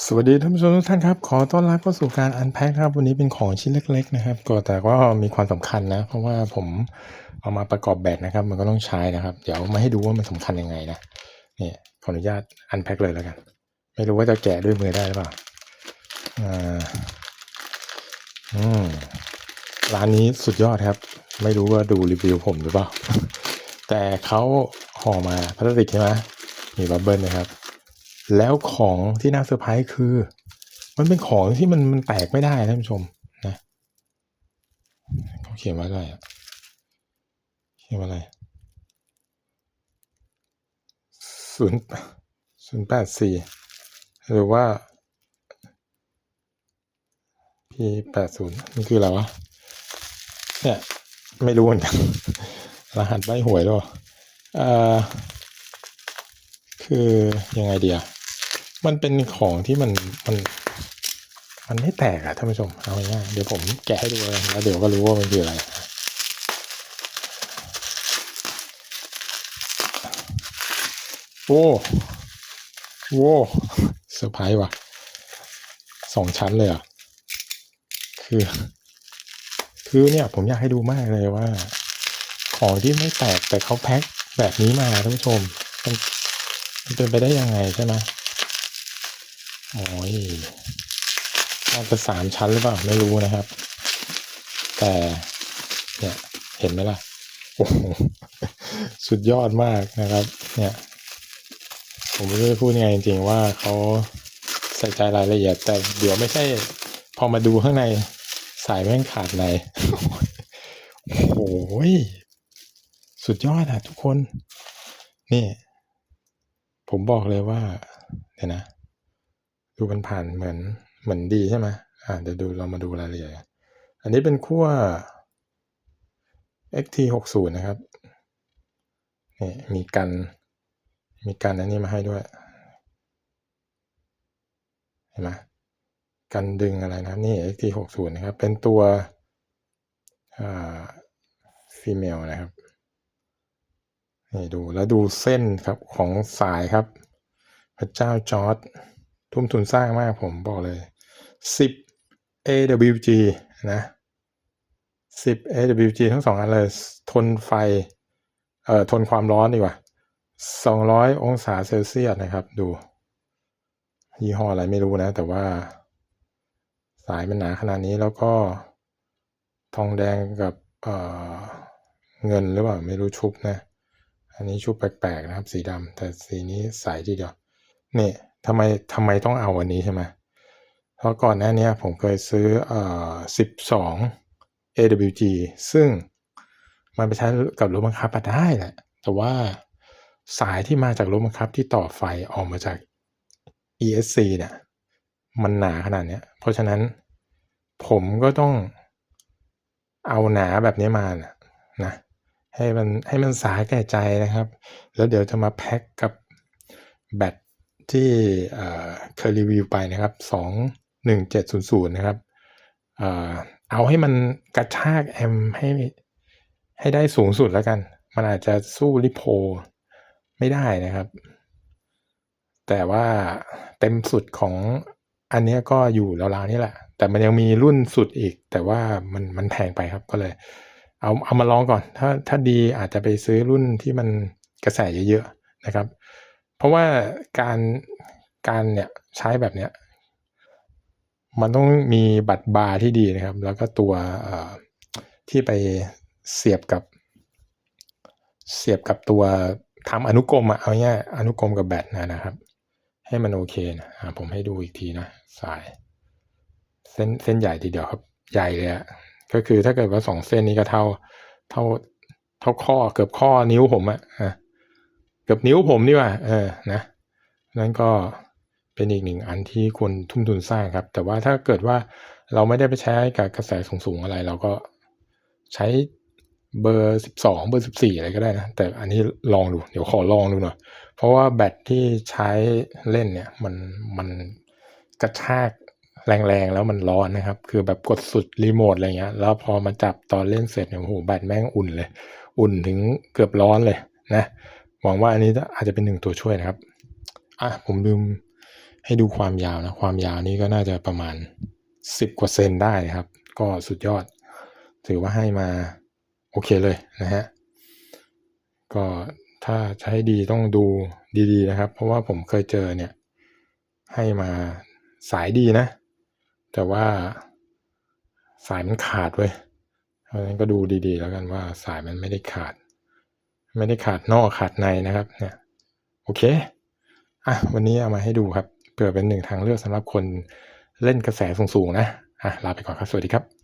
สวัสดีท่านผู้ชมทุกท่านครับ ขอต้อนรับเข้าสู่การอันแพ็คครับ วันนี้เป็นของชิ้นเล็ก ๆ นะครับ ก็แต่ก็มีความสำคัญนะ เพราะว่าผมเอามาประกอบแบตนะครับ มันก็ต้องใช้นะครับ เดี๋ยวมาให้ดูว่ามันสำคัญยังไงนะนี่ขออนุญาตอันแพ็คเลยแล้วกัน ไม่รู้ว่าจะแกะด้วยมือได้หรือเปล่าอ่าอืมร้านนี้สุดยอดครับ ไม่รู้ว่าดูรีวิวผมหรือเปล่า แต่เขาห่อมาพลาสติกใช่ไหมมีบับเบิ้ลนะครับ แล้วของที่น่าเซอร์ไพรส์คือ มันเป็นของที่มันมันแตกไม่ได้ท่านผู้ชมนะเขาเขียนว่าอะไรเขียนว่าอะไรศูนย์ศูนย์แปดสี่หรือว่า p แปดศูนย์มันคืออะไรวะเนี่ยไม่รู้เหมือนกันรหัสใบหวยหรอเอ่อ คือยังไงเดียมันเป็นของที่มันมัน มันไม่แตกอะท่านผู้ชมเอาง่ายเดี๋ยวผมแกะให้ดูเลยแล้วเดี๋ยวก็รู้ว่ามันคืออะไรโอ้โว้เซอร์ไพรส์ว่ะสองชั้นเลยอะ คือ คือเนี่ยผมอยากให้ดูมากเลยว่า ของที่ไม่แตกแต่เขาแพ็คแบบนี้มาท่านผู้ชมมัน มันเป็นไปได้ยังไงใช่ไหมโอ้ยน่าจะสามชั้นหรือเปล่าไม่รู้นะครับ แต่เนี่ยเห็นไหมล่ะโอ้โหสุดยอดมากนะครับ เนี่ย ผมไม่รู้จะพูดยังไงจริงๆว่าเขาใส่ใจรายละเอียด แต่เดี๋ยวไม่ใช่ พอมาดูข้างในสายแม่งขาดในโอ้โหสุดยอดอะทุกคน นี่ ผมบอกเลยว่าเดี๋ยวนะ ดูมันผ่านเหมือนเหมือนดีใช่ไหมอ่าเดี๋ยวดูเรามาดูรายละเอียดอันนี้เป็นขั้ว xt 6 0 นะครับนี่มีกัน มีกันอันนี้มาให้ด้วยเห็นไหมกันดึงอะไรนะครับนี่ xt 6 0 นะครับ เป็นตัวอ่าฟีเมลนะครับ นี่ดูแล้วดูเส้นครับของสายครับ พระเจ้าจอร์ดทุ่มทุนสร้างมากผมบอกเลย 10 AWG นะ 10 AWG ทั้งสองอันเลย ทนไฟ เอ่อ ทนความร้อนดีกว่า 200 องศาเซลเซียสนะครับ ดู ยี่ห้ออะไรไม่รู้นะ แต่ว่าสายมันหนาขนาดนี้แล้วก็ทองแดงกับเอ่อเงินหรือเปล่า ไม่รู้ชุบนะ อันนี้ชุบแปลกๆนะครับ สีดำแต่สีนี้ใสทีเดียวนี่ทำไมทำไมต้องเอาอันนี้ใช่ไหมเพราะก่อนหน้านี้ผมเคยซื้อเอ่อ12 AWG ซึ่งมันไปใช้กับรถบังคับได้แหละแต่ว่าสายที่มาจากรถบังคับที่ต่อไฟออกมาจาก ESC เนี่ยมันหนาขนาดเนี้ยเพราะฉะนั้นผมก็ต้องเอาหนาแบบนี้มานะนะ ให้มันให้มันสาแก่ใจนะครับ แล้วเดี๋ยวจะมาแพ็คกับแบตที่เคยรีวิวไปนะครับสองหนึ่งเจ็ดศูนย์ศูนย์นะครับเอาให้มันกระชากแอมให้ให้ได้สูงสุดแล้วกัน มันอาจจะสู้ริโพไม่ได้นะครับ แต่ว่าเต็มสุดของอันนี้ก็อยู่ราวๆนี้แหละ แต่มันยังมีรุ่นสุดอีก แต่ว่ามันมันแพงไปครับก็เลย เอาเอามาลองก่อน ถ้าถ้าดีอาจจะไปซื้อรุ่นที่มันกระแสเยอะๆนะครับ เพราะว่าการการเนี่ยใช้แบบเนี้ยมันต้องมีบัตรบาร์ที่ดีนะครับ แล้วก็ตัวเอ่อที่ไปเสียบกับเสียบกับตัวทำอนุกรมอะเอาง่ายอนุกรมกับแบตนะนะครับ ให้มันโอเคนะผมให้ดูอีกทีนะสาย เส้นเส้นใหญ่ทีเดียวครับ ใหญ่เลยอะ ก็คือถ้าเกิดว่าสองเส้นนี้ก็เท่าเท่าเท่าข้อเกือบข้อนิ้วผมอะอะเกือบนิ้วผมดีกว่าเออนะนั่นก็เป็นอีกหนึ่งอันที่ควรทุ่มทุนสร้างครับ แต่ว่าถ้าเกิดว่าเราไม่ได้ไปใช้กับกระแสสูงๆอะไร เราก็ใช้เบอร์สิบสองเบอร์สิบสี่อะไรก็ได้นะ แต่อันนี้ลองดู เดี๋ยวขอลองดูหน่อย เพราะว่าแบตที่ใช้เล่นเนี่ย มันมันกระชาก แรงๆแล้วมันร้อนนะครับ คือแบบกดสุดรีโมทอะไรเงี้ย แล้วพอมาจับตอนเล่นเสร็จเนี่ยโอ้โหแบตแม่งอุ่นเลย อุ่นถึงเกือบร้อนเลยนะหวังว่าอันนี้อาจจะเป็นหนึ่งตัวช่วยนะครับอะผมลืมให้ดูความยาวนะ ความยาวนี่ก็น่าจะประมาณ 10 กว่าเซนได้นะครับ ก็สุดยอด ถือว่าให้มาโอเคเลยนะฮะก็ถ้าจะให้ดีต้องดูดีๆนะครับ เพราะว่าผมเคยเจอเนี่ย ให้มาสายดีนะ แต่ว่าสายมันขาดเว้ยเพราะฉะนั้นก็ดูดีๆ แล้วกันว่าสายมันไม่ได้ขาด ไม่ได้ขาดนอกขาดในนะครับ เนี่ยโอเคอะวันนี้เอามาให้ดูครับเผื่อเป็นหนึ่งทางเลือกสำหรับคนเล่นกระแสสูงๆนะอะลาไปก่อนครับ สวัสดีครับ